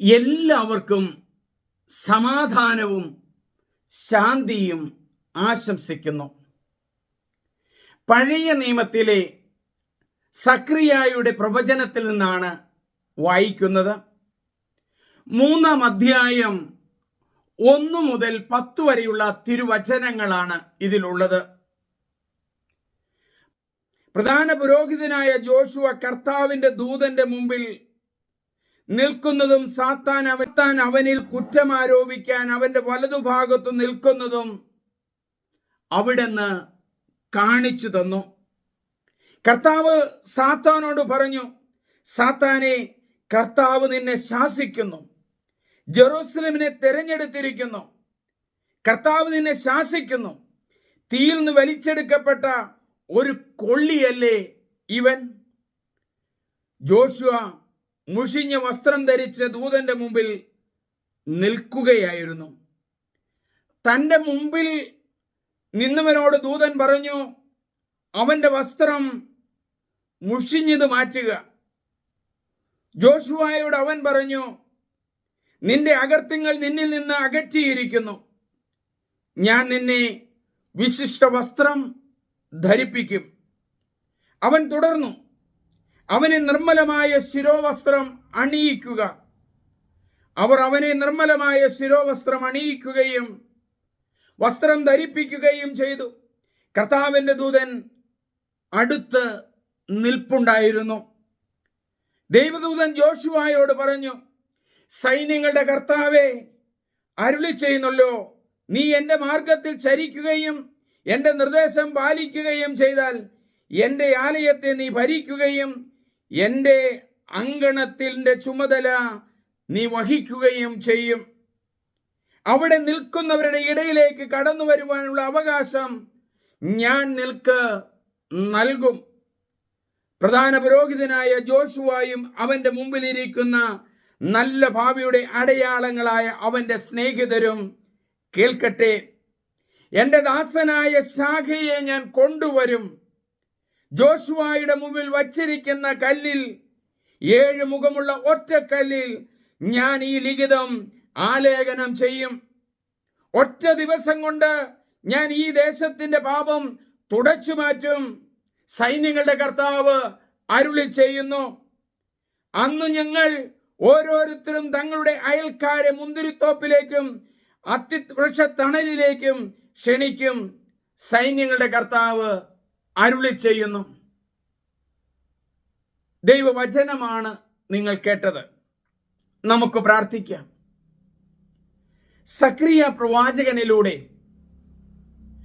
എല്ലാവർക്കും സമാധാനവും ശാന്തിയും ആശംസിക്കുന്നു. പഴയ നിയമത്തിലെ സക്രിയായുടെ പ്രവചനത്തിൽ നിന്നാണ് വായിക്കുന്നത്. മൂന്നാം അധ്യായം ഒന്നു മുതൽ പത്ത് വരെയുള്ള തിരുവചനങ്ങളാണ് ഇതിലുള്ളത്. പ്രധാന പുരോഹിതനായ ജോഷുവ കർത്താവിന്റെ ദൂതന്റെ മുമ്പിൽ നിൽക്കുന്നതും സാത്താൻ അവത്താൻ അവനിൽ കുറ്റം ആരോപിക്കാൻ അവന്റെ വലതുഭാഗത്ത് നിൽക്കുന്നതും അവിടുന്ന് കാണിച്ചു തന്നു. കർത്താവ് സാത്താനോട് പറഞ്ഞു സാത്താനെ കർത്താവ് നിന്നെ ശാസിക്കുന്നു. ജെറൂസലമിനെ തെരഞ്ഞെടുത്തിരിക്കുന്നു. കർത്താവ് നിന്നെ ശാസിക്കുന്നു. തീയിൽ നിന്ന് വലിച്ചെടുക്കപ്പെട്ട ഒരു കൊള്ളിയല്ലേ ഇവൻ? ജോഷുവ മുഷിഞ്ഞ വസ്ത്രം ധരിച്ച് ദൂതന്റെ മുമ്പിൽ നിൽക്കുകയായിരുന്നു. തന്റെ മുമ്പിൽ നിന്നവനോട് ദൂതൻ പറഞ്ഞു അവന്റെ വസ്ത്രം മുഷിഞ്ഞത് മാറ്റുക. ജോഷുവായോട് അവൻ പറഞ്ഞു നിന്റെ അകർത്യങ്ങൾ നിന്നിൽ നിന്ന് അകറ്റിയിരിക്കുന്നു. ഞാൻ നിന്നെ വിശിഷ്ട വസ്ത്രം ധരിപ്പിക്കും. അവൻ തുടർന്നു അവനെ നിർമ്മലമായ ശിരോവസ്ത്രം അണിയിക്കുക. അവർ അവനെ നിർമ്മലമായ ശിരോവസ്ത്രം അണിയിക്കുകയും വസ്ത്രം ധരിപ്പിക്കുകയും ചെയ്തു. കർത്താവിന്റെ ദൂതൻ അടുത്ത് നിൽപ്പുണ്ടായിരുന്നു. ദൈവദൂതൻ ജോഷുവായോട് പറഞ്ഞു സൈന്യങ്ങളുടെ കർത്താവെ അരുളി ചെയ്യുന്നല്ലോ. നീ എന്റെ മാർഗത്തിൽ ചരിക്കുകയും എന്റെ നിർദ്ദേശം പാലിക്കുകയും ചെയ്താൽ എന്റെ ആലയത്തെ നീ ഭരിക്കുകയും എന്റെ അങ്കണത്തിന്റെ ചുമതല നീ വഹിക്കുകയും ചെയ്യും. അവിടെ നിൽക്കുന്നവരുടെ ഇടയിലേക്ക് കടന്നു വരുവാനുള്ള അവകാശം ഞാൻ നിൽക്ക് നൽകും. പ്രധാന പുരോഹിതനായ ജോഷുവായും അവന്റെ മുമ്പിലിരിക്കുന്ന നല്ല ഭാവിയുടെ അടയാളങ്ങളായ അവന്റെ സ്നേഹിതരും കേൾക്കട്ടെ. എന്റെ ദാസനായ ശാഖയെ ഞാൻ കൊണ്ടുവരും. ജോഷുവായുടെ മുമ്പിൽ വച്ചിരിക്കുന്ന കല്ലിൽ ഏഴ് മുഖമുള്ള ഒറ്റക്കല്ലിൽ ഞാൻ ഈ ലിഖിതം ആലേഖനം ചെയ്യും. ഒറ്റ ദിവസം കൊണ്ട് ഞാൻ ഈ ദേശത്തിന്റെ പാപം തുടച്ചു മാറ്റും. സൈന്യങ്ങളുടെ കർത്താവ് അരുളി ചെയ്യുന്നു. അന്ന് ഞങ്ങൾ ഓരോരുത്തരും തങ്ങളുടെ അയൽക്കാരെ മുന്തിരിത്തോപ്പിലേക്കും അത്തിവൃക്ഷ തണലിലേക്കും ക്ഷണിക്കും. സൈന്യങ്ങളുടെ കർത്താവ് അരുളി ചെയ്യുന്നു. ദൈവവചനമാണ് നിങ്ങൾ കേട്ടത്. നമുക്ക് പ്രാർത്ഥിക്കാം. സക്രിയ പ്രവാചകനിലൂടെ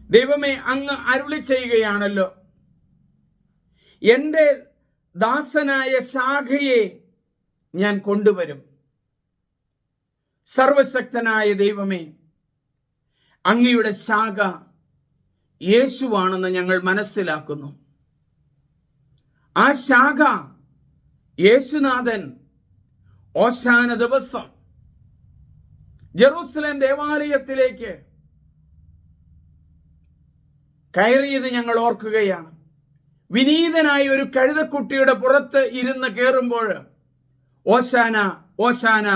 ദൈവമേ അങ്ങ് അരുളി ചെയ്യുകയാണല്ലോ. എന്റെ ദാസനായ ശാഖയെ ഞാൻ കൊണ്ടുവരും. സർവശക്തനായ ദൈവമേ അങ്ങയുടെ ശാഖ യേശുവാണെന്ന് ഞങ്ങൾ മനസ്സിലാക്കുന്നു. ആ ശാഖ യേശുനാഥൻ ഓശാന ദിവസം ജെറൂസലേം ദേവാലയത്തിലേക്ക് കയറിയത് ഞങ്ങൾ ഓർക്കുകയാണ്. വിനീതനായി ഒരു കഴുതക്കുട്ടിയുടെ പുറത്ത് ഇരുന്ന് കയറുമ്പോൾ ഓശാന ഓശാന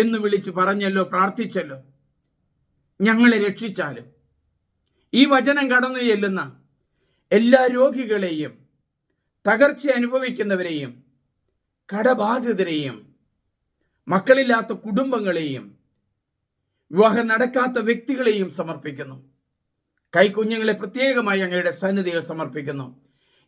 എന്ന് വിളിച്ച് പറഞ്ഞല്ലോ പ്രാർത്ഥിച്ചല്ലോ. ഞങ്ങളെ രക്ഷിച്ചാലും. ഈ വചനം കടന്നു ചെല്ലുന്ന എല്ലാ രോഗികളെയും തകർച്ച അനുഭവിക്കുന്നവരെയും കടബാധിതരെയും മക്കളില്ലാത്ത കുടുംബങ്ങളെയും വിവാഹം നടക്കാത്ത വ്യക്തികളെയും സമർപ്പിക്കുന്നു. കൈക്കുഞ്ഞുങ്ങളെ പ്രത്യേകമായി അങ്ങയുടെ സന്നിധിയിൽ സമർപ്പിക്കുന്നു.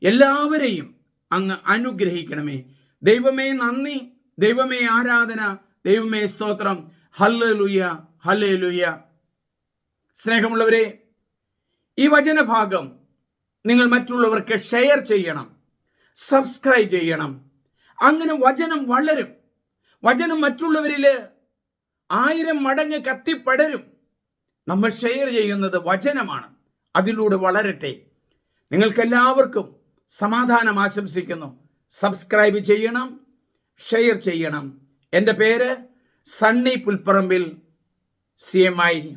എല്ലാവരെയും അങ്ങ് അനുഗ്രഹിക്കണമേ. ദൈവമേ നന്ദി ദൈവമേ ആരാധന ദൈവമേ സ്തോത്രം. ഹല്ലുയ ഹല്ലുയ സ്നേഹമുള്ളവരെ ഈ വചനഭാഗം നിങ്ങൾ മറ്റുള്ളവർക്ക് ഷെയർ ചെയ്യണം സബ്സ്ക്രൈബ് ചെയ്യണം. അങ്ങനെ വചനം വളരും. വചനം മറ്റുള്ളവരിൽ ആയിരം മടങ്ങ് കത്തിപ്പടരും. നമ്മൾ ഷെയർ ചെയ്യുന്നത് വചനമാണ്. അതിലൂടെ വളരട്ടെ. നിങ്ങൾക്കെല്ലാവർക്കും സമാധാനം ആശംസിക്കുന്നു. സബ്സ്ക്രൈബ് ചെയ്യണം ഷെയർ ചെയ്യണം. എന്റെ പേര് Sunny Pulparambil C M I